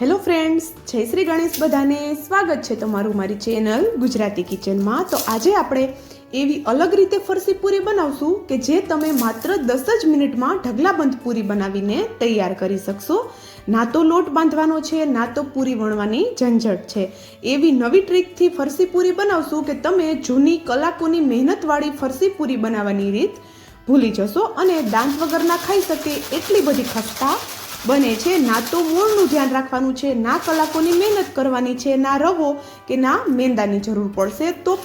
Hello friends જય શ્રી ગણેશ બધાને સ્વાગત છે તમારું મારી ચેનલ ગુજરાતી કિચનમાં તો આજે આપણે એવી અલગ રીતે ફરસી પૂરી બનાવશું કે જે તમે માત્ર દસ જ મિનિટમાં ઢગલાબંધ પૂરી બનાવીને તૈયાર કરી શકશો. ના તો લોટ બાંધવાનો છે, ના તો પૂરી વણવાની ઝંઝટ છે. એવી નવી ટ્રીકથી ફરસી પૂરી બનાવશું કે તમે જૂની કલાકોની મહેનતવાળી ફરસી પૂરી બનાવવાની રીત ભૂલી જશો અને દાંત વગરના ખાઈ શકે એટલી બધી ખસ્તા બને છે. ના તો મૂળનું ધ્યાન રાખવાનું છે, ના કલાકોની મહેનત કરવાની છે, ના રવો કે ના મેંદાની જરૂર પડશે. તો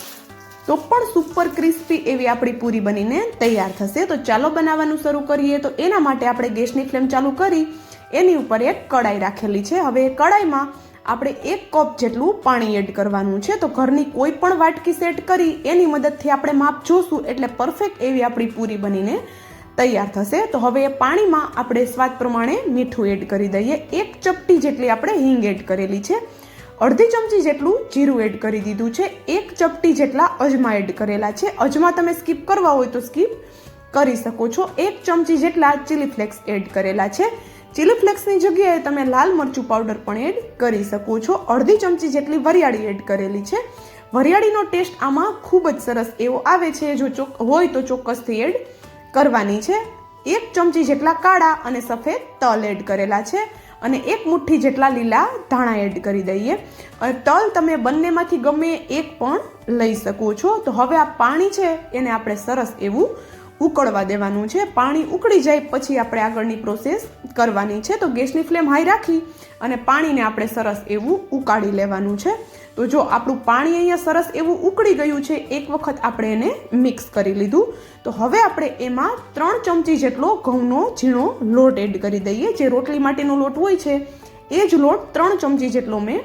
તો પણ સુપર ક્રિસ્પી એવી આપણી પૂરી બનીને તૈયાર થશે. તો ચાલો બનાવવાનું શરૂ કરીએ. તો એના માટે આપણે ગેસની ફ્લેમ ચાલુ કરી, એની ઉપર એક કડાઈ રાખેલી છે. હવે એ કડાઈમાં આપણે એક કપ જેટલું પાણી એડ કરવાનું છે. તો ઘરની કોઈ પણ વાટકી સેટ કરી, એની મદદથી આપણે માપ જોશું. એટલે પરફેક્ટ એવી આપણી પૂરી બનીને તૈયાર થશે. તો હવે એ પાણીમાં આપણે સ્વાદ પ્રમાણે મીઠું એડ કરી દઈએ. એક ચપટી જેટલી આપણે હિંગ એડ કરેલી છે. અડધી ચમચી જેટલું જીરું એડ કરી દીધું છે. એક ચપટી જેટલા અજમા એડ કરેલા છે. અજમા તમે સ્કીપ કરવા હોય તો સ્કીપ કરી શકો છો. એક ચમચી જેટલા ચીલી ફ્લેક્સ એડ કરેલા છે. ચીલી ફ્લેક્સની જગ્યાએ તમે લાલ મરચું પાવડર પણ એડ કરી શકો છો. અડધી ચમચી જેટલી વરિયાળી એડ કરેલી છે. વરિયાળીનો ટેસ્ટ આમાં ખૂબ જ સરસ એવો આવે છે. જો ચોક, હોય તો ચોક્કસથી એડ કરવાની છે. એક ચમચી જેટલા કાળા અને સફેદ તલ એડ કરેલા છે અને એક મુઠ્ઠી જેટલા લીલા ધાણા એડ કરી દઈએ. અને તલ તમે બંનેમાંથી ગમે એક પણ લઈ શકો છો. તો હવે આ પાણી છે એને આપણે સરસ એવું ઉકળવા દેવાનું છે. પાણી ઉકળી જાય પછી આપણે આગળની પ્રોસેસ કરવાની છે. તો ગેસની ફ્લેમ હાઈ રાખી અને પાણીને આપણે સરસ એવું ઉકાળી લેવાનું છે. તો જો આપણું પાણી અહીંયા સરસ એવું ઉકળી ગયું છે, એક વખત આપણે એને મિક્સ કરી લીધું. તો હવે આપણે એમાં ત્રણ ચમચી જેટલો ઘઉંનો ઝીણો લોટ એડ કરી દઈએ. જે રોટલી માટેનો લોટ હોય છે, એ જ લોટ ત્રણ ચમચી જેટલો મેં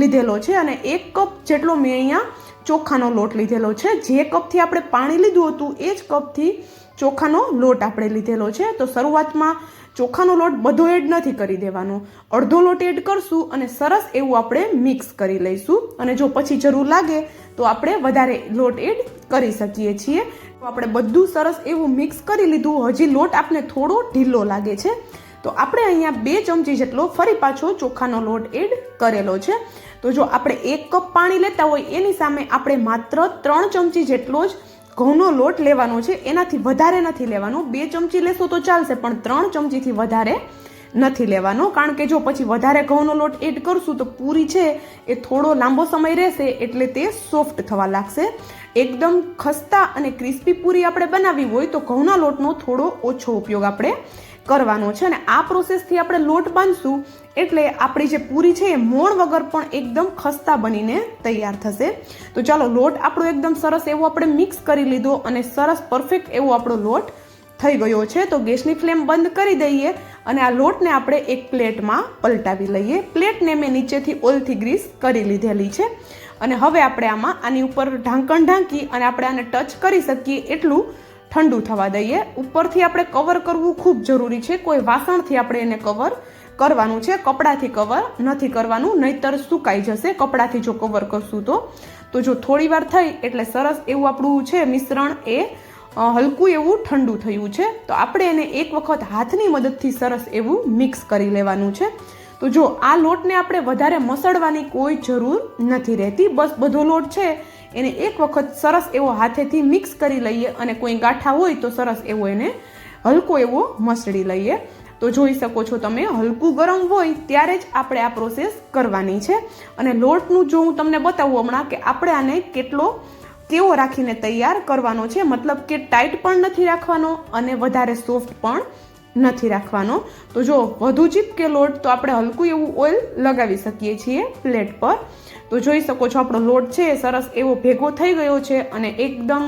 લીધેલો છે અને એક કપ જેટલો મેં અહીંયા ચોખાનો લોટ લીધેલો છે. જે કપથી આપણે પાણી લીધું હતું, એ જ કપથી ચોખાનો લોટ આપણે લીધેલો છે. તો શરૂઆતમાં ચોખાનો લોટ બધો એડ નથી કરી દેવાનો. અડધો લોટ એડ કરશું અને સરસ એવું આપણે મિક્સ કરી લઈશું. અને જો પછી જરૂર લાગે તો આપણે વધારે લોટ એડ કરી શકીએ છીએ. તો આપણે બધું સરસ એવું મિક્સ કરી લીધું. હજી લોટ આપણે થોડો ઢીલો લાગે છે. તો આપણે અહીંયા બે ચમચી જેટલો ફરી પાછો ચોખાનો લોટ એડ કરેલો છે. તો જો આપણે એક કપ પાણી લેતા હોય, એની સામે આપણે માત્ર ત્રણ ચમચી જેટલો જ ઘઉંનો લોટ લેવાનો છે. એનાથી વધારે નથી લેવાનો. બે ચમચી લેશો તો ચાલશે, પણ ત્રણ ચમચીથી વધારે નથી લેવાનો. કારણ કે જો પછી વધારે ઘઉંનો લોટ એડ કરશું તો પૂરી છે, એ થોડો લાંબો સમય રહેશે, એટલે તે સોફ્ટ થવા લાગશે. એકદમ ખસ્તા અને ક્રિસ્પી પૂરી આપણે બનાવવી હોય તો ઘઉંના લોટનો થોડો ઓછો ઉપયોગ આપણે કરવાનો છે અને આ પ્રોસેસથી આપણે લોટ બાંધશું એટલે આપણી જે પૂરી છે એ મોણ વગર પણ એકદમ ખસ્તા બનીને તૈયાર થશે. તો ચાલો લોટ આપણો એકદમ સરસ એવો આપણે મિક્સ કરી લીધો અને સરસ પરફેક્ટ એવો આપણો લોટ થઈ ગયો છે. તો ગેસની ફ્લેમ બંધ કરી દઈએ અને આ લોટને આપણે એક પ્લેટમાં પલટાવી લઈએ. પ્લેટને મેં નીચેથી ઓલથી ગ્રીસ કરી લીધેલી છે. અને હવે આપણે આમાં આની ઉપર ઢાંકણ ઢાંકી અને આપણે આને ટચ કરી શકીએ એટલું ઠંડુ થવા દઈએ. ઉપરથી આપણે કવર કરવું ખૂબ જરૂરી છે. કોઈ વાસણથી આપણે એને કવર કરવાનું છે. કપડાથી કવર નથી કરવાનું, નહીતર સુકાઈ જશે. કપડાથી જો કવર કરશું તો. તો જો થોડી વાર થઈ એટલે સરસ એવું આપણું છે મિશ્રણ એ હલકું એવું ઠંડુ થયું છે. તો આપણે એને એક વખત હાથની મદદથી સરસ એવું મિક્સ કરી લેવાનું છે. તો જો આ લોટને આપણે વધારે મસળવાની કોઈ જરૂર નથી રહેતી. બસ બધો લોટ છે એને એક વખત સરસ એવો હાથેથી મિક્સ કરી લઈએ અને કોઈ ગાંઠા હોય તો સરસ એવો એને હલકો એવો મસળી લઈએ. તો જોઈ શકો છો તમે, હલકું ગરમ હોય ત્યારે જ આપણે આ પ્રોસેસ કરવાની છે. અને લોટનું જો હું તમને બતાવું હમણાં કે આપણે આને કેટલો, કેવો રાખીને તૈયાર કરવાનો છે, મતલબ કે ટાઈટ પણ નથી રાખવાનો અને વધારે સોફ્ટ પણ નથી રાખવાનો. તો જો વધુ ચીપકે લોટ તો આપણે હલકું એવું ઓઇલ લગાવી શકીએ છીએ પ્લેટ પર. તો જોઈ શકો છો આપણો લોટ છે સરસ એવો ભેગો થઈ ગયો છે અને એકદમ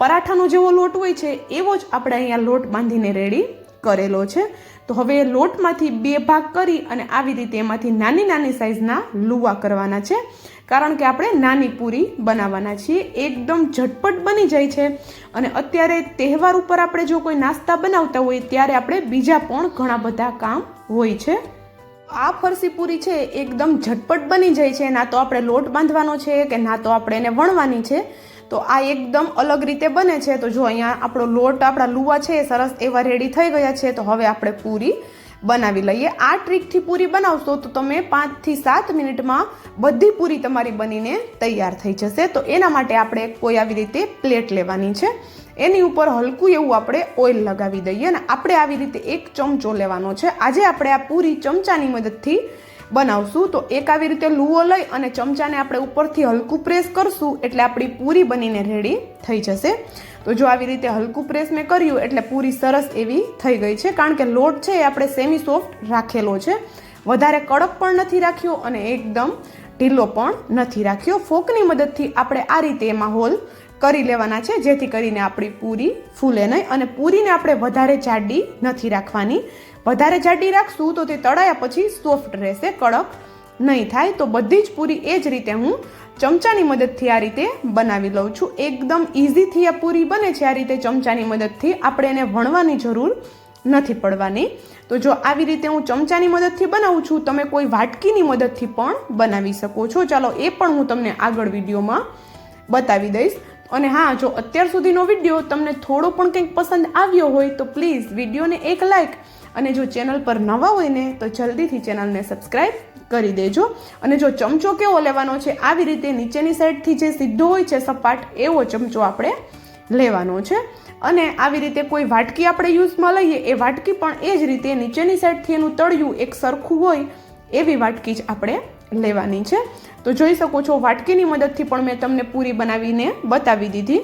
પરાઠાનો જેવો લોટ હોય છે એવો જ આપણે અહીંયા લોટ બાંધીને રેડી કરેલો છે. તો હવે લોટમાંથી બે ભાગ કરી અને આવી રીતે એમાંથી નાની નાની સાઇઝના લુવા કરવાના છે. કારણ કે આપણે નાની પૂરી બનાવવાના છીએ. એકદમ ઝટપટ બની જાય છે. અને અત્યારે તહેવાર ઉપર આપણે જો કોઈ નાસ્તા બનાવતા હોય ત્યારે આપણે બીજા પણ ઘણા બધા કામ હોય છે. આ ફરસી પૂરી છે, એકદમ ઝટપટ બની જાય છે. ના તો આપણે લોટ બાંધવાનો છે કે ના તો આપણે એને વણવાની છે. તો આ એકદમ અલગ રીતે બને છે. તો જો અહીંયા આપણો લોટ, આપણા લુવા છે એ સરસ એવા રેડી થઈ ગયા છે. તો હવે આપણે પૂરી બનાવી લઈએ. આ ટ્રીકથી પૂરી બનાવશો તો તમે પાંચથી સાત મિનિટમાં બધી પૂરી તમારી બનીને તૈયાર થઈ જશે. તો એના માટે આપણે કોઈ આવી રીતે પ્લેટ લેવાની છે. એની ઉપર હલકું એવું આપણે ઓઇલ લગાવી દઈએ અને આપણે આવી રીતે એક ચમચો લેવાનો છે. આજે આપણે આ પૂરી ચમચાની મદદથી બનાવશું. તો એક આવી રીતે લૂવો લઈ અને ચમચાને આપણે ઉપરથી હલકું પ્રેસ કરશું એટલે આપણી પૂરી બનીને રેડી થઈ જશે. તો જો આવી રીતે હલકું પ્રેસ મેં કર્યું એટલે પૂરી સરસ એવી થઈ ગઈ છે. કારણ કે લોટ છે એ આપણે સેમી સોફ્ટ રાખેલો છે. વધારે કડક પણ નથી રાખ્યો અને એકદમ ઢીલો પણ નથી રાખ્યો. ફોકની મદદથી આપણે આ રીતે એમાં હોલ કરી લેવાના છે, જેથી કરીને આપણી પૂરી ફૂલે નહીં અને પૂરીને આપણે વધારે જાડી નથી રાખવાની. વધારે જાડી રાખશું તો તે તળાયા પછી સોફ્ટ રહેશે, કડક નહીં થાય. તો બધી જ પૂરી એ જ રીતે હું ચમચાની મદદથી આ રીતે બનાવી લઉં છું. એકદમ ઇઝીથી આ પૂરી બને છે, આ રીતે ચમચાની મદદથી. આપણે એને વણવાની જરૂર નથી પડવાની. તો જો આવી રીતે હું ચમચાની મદદથી બનાવું છું, તમે કોઈ વાટકીની મદદથી પણ બનાવી શકો છો. ચાલો એ પણ હું તમને આગળ વિડીયોમાં બતાવી દઈશ. અને હા, જો અત્યાર સુધીનો વીડિયો તમને થોડો પણ કંઈક પસંદ આવ્યો હોય તો પ્લીઝ વિડીયોને એક લાઇક અને જો ચેનલ પર નવા હોય ને, તો જલ્દીથી ચેનલને સબસ્ક્રાઈબ કરી દેજો. અને જો ચમચો કેવો લેવાનો છે, આવી રીતે નીચેની સાઈડથી જે સીધો હોય છે સપાટ, એવો ચમચો આપણે લેવાનો છે. અને આવી રીતે કોઈ વાટકી આપણે યુઝમાં લઈએ, એ વાટકી પણ એ જ રીતે નીચેની સાઈડથી એનું તળિયું એક સરખું હોય, એવી વાટકી જ આપણે લેવાની છે. તો જોઈ શકો છો, વાટકીની મદદથી પણ મેં તમને પૂરી બનાવીને બતાવી દીધી.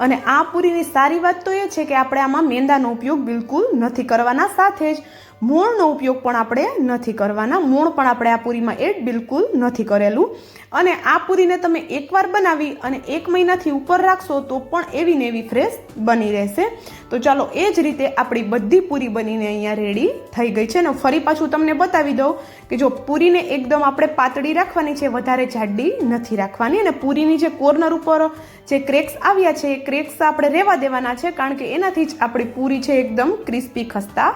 અને આ પૂરીની સારી વાત તો એ છે કે આપણે આમાં મેંદાનો ઉપયોગ બિલકુલ નથી કરવાના સાથે જ. મૂળનો ઉપયોગ પણ આપણે નથી કરવાના. મૂળ પણ આપણે આ પૂરીમાં એડ બિલકુલ નથી કરેલું. અને આ પૂરીને તમે એકવાર બનાવી અને એક મહિનાથી ઉપર રાખશો તો પણ એવી ને એવી ફ્રેશ બની રહેશે. તો ચાલો એ જ રીતે આપણી બધી પૂરી બનીને અહીંયા રેડી થઈ ગઈ છે. અને ફરી પાછું તમને બતાવી દઉં કે જો પૂરીને એકદમ આપણે પાતળી રાખવાની છે, વધારે જાડી નથી રાખવાની. અને પૂરીની જે કોર્નર ઉપર જે ક્રેક્સ આવ્યા છે, એ ક્રેક્સ આપણે રહેવા દેવાના છે, કારણ કે એનાથી જ આપણી પૂરી છે એકદમ ક્રિસ્પી ખસ્તા.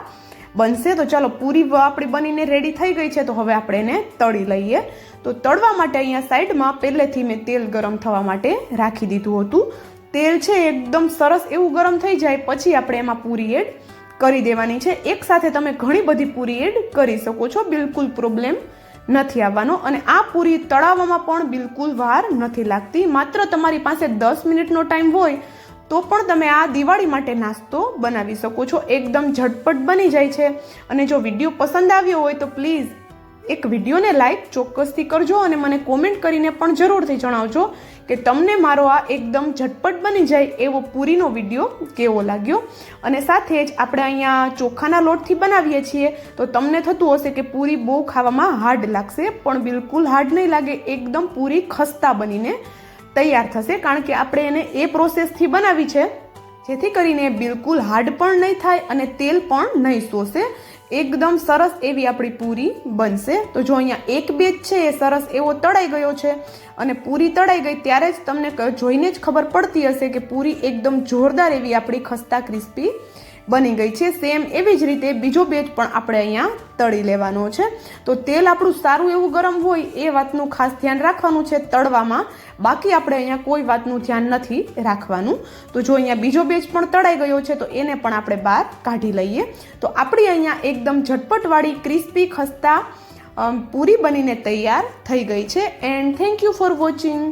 બનશે, તો ચાલો પૂરી આપણી બનીને રેડી થઈ ગઈ છે, તો હવે આપણે એને તળી લઈએ. તો તળવા માટે અહીંયા સાઈડમાં પહેલેથી મેં તેલ ગરમ થવા માટે રાખી દીધું હતું. તેલ છે એકદમ સરસ એવું ગરમ થઈ જાય, પછી આપણે એમાં પૂરી એડ કરી દેવાની છે. એક સાથે તમે ઘણી બધી પૂરી એડ કરી શકો છો, બિલકુલ પ્રોબ્લેમ નથી આવવાનો. અને આ પૂરી તળાવવામાં પણ બિલકુલ વાર નથી લાગતી. માત્ર તમારી પાસે દસ મિનિટનો ટાઈમ હોય તો પણ તમે આ દિવાળી માટે નાસ્તો બનાવી શકો છો. એકદમ ઝટપટ બની જાય છે. અને જો વીડિયો પસંદ આવ્યો હોય તો પ્લીઝ એક વિડીયોને લાઈક ચોક્કસથી કરજો અને મને કોમેન્ટ કરીને પણ જરૂરથી જણાવજો કે તમને મારો આ એકદમ ઝટપટ બની જાય એવો પૂરીનો વીડિયો કેવો લાગ્યો. અને સાથે જ આપણે અહીંયા ચોખાના લોટથી બનાવીએ છીએ. તો તમને થતું હશે કે પૂરી બહુ ખાવામાં હાર્ડ લાગશે, પણ બિલકુલ હાર્ડ નહીં લાગે. એકદમ પૂરી ખસ્તા બનીને તૈયાર થશે, કારણ કે આપણે એને એ પ્રોસેસથી બનાવી છે, જેથી કરીને બિલકુલ હાર્ડ પણ નહીં થાય અને તેલ પણ નહીં શોષે. એકદમ સરસ એવી આપણી પૂરી બનશે. તો જો અહીંયા એક બેચ છે, એ સરસ એવો તળાઈ ગયો છે અને પૂરી તળાઈ ગઈ, ત્યારે જ તમને જોઈને જ ખબર પડતી હશે કે પૂરી એકદમ જોરદાર એવી આપણી ખસ્તા ક્રિસ્પી બની ગઈ છે. સેમ એવી જ રીતે બીજો બેચ પણ આપણે અહીંયા તળી લેવાનો છે. તો તેલ આપણું સારું એવું ગરમ હોય એ વાતનું ખાસ ધ્યાન રાખવાનું છે તળવામાં. બાકી આપણે અહીંયા કોઈ વાતનું ધ્યાન નથી રાખવાનું. તો જો અહીંયા બીજો બેચ પણ તળાઈ ગયો છે, તો એને પણ આપણે બહાર કાઢી લઈએ. તો આપણી અહીંયા એકદમ ઝટપટવાળી, ક્રિસ્પી, ખસ્તા પૂરી બનીને તૈયાર થઈ ગઈ છે. And thank you for watching